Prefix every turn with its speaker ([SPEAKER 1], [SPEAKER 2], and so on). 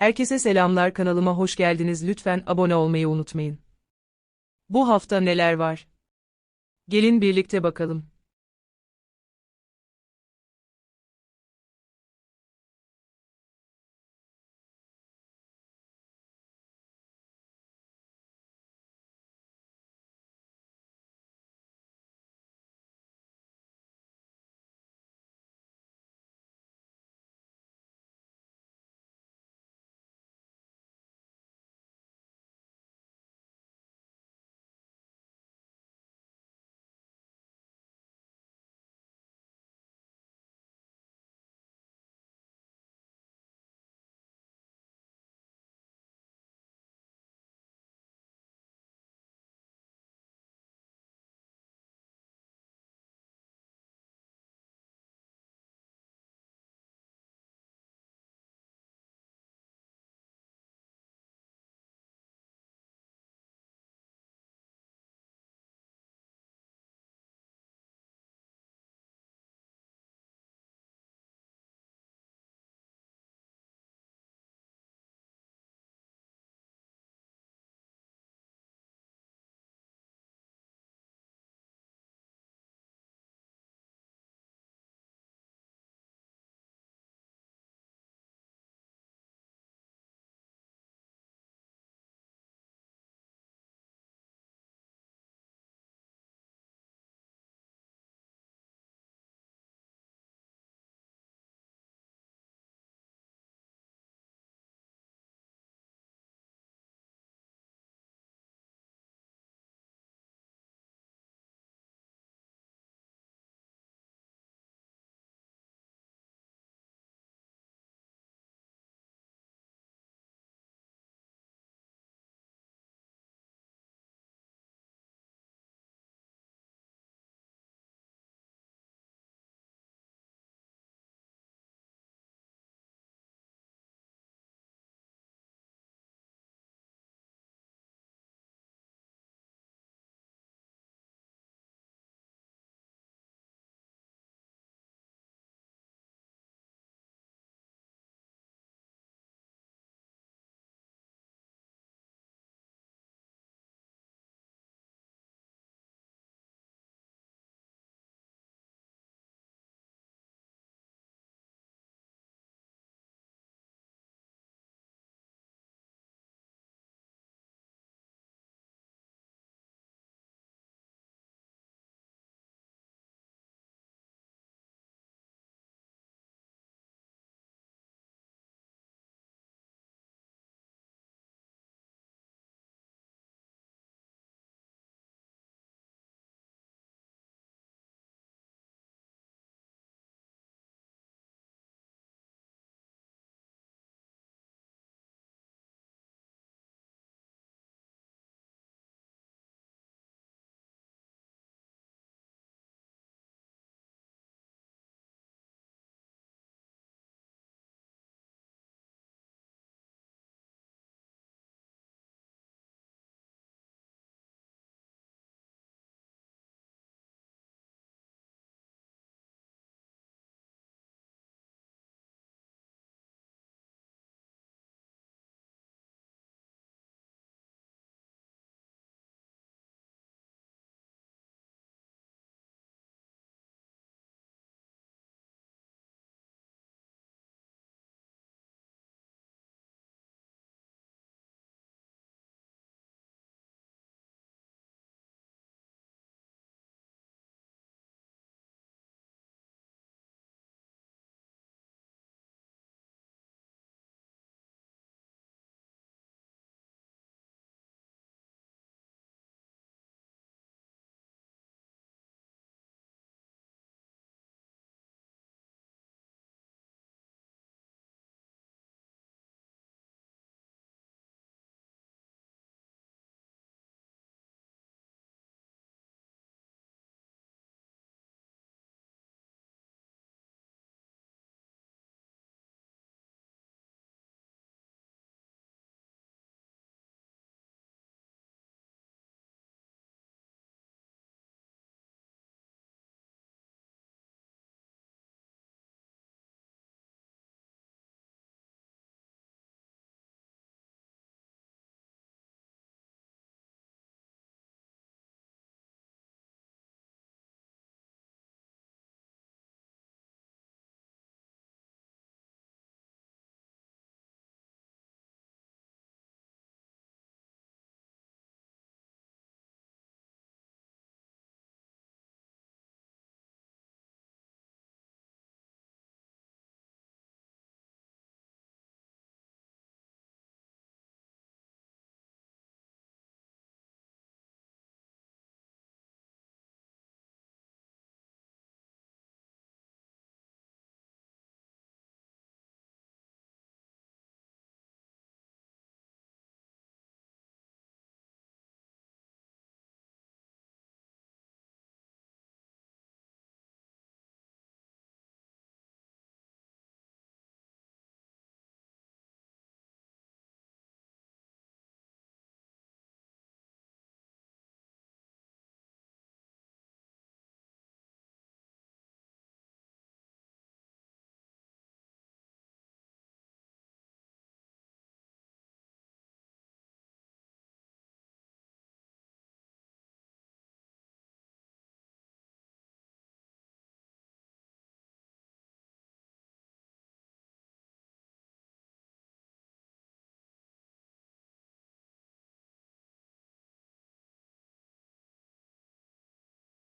[SPEAKER 1] Herkese selamlar kanalıma hoş geldiniz lütfen abone olmayı unutmayın. Bu hafta neler var? Gelin birlikte bakalım.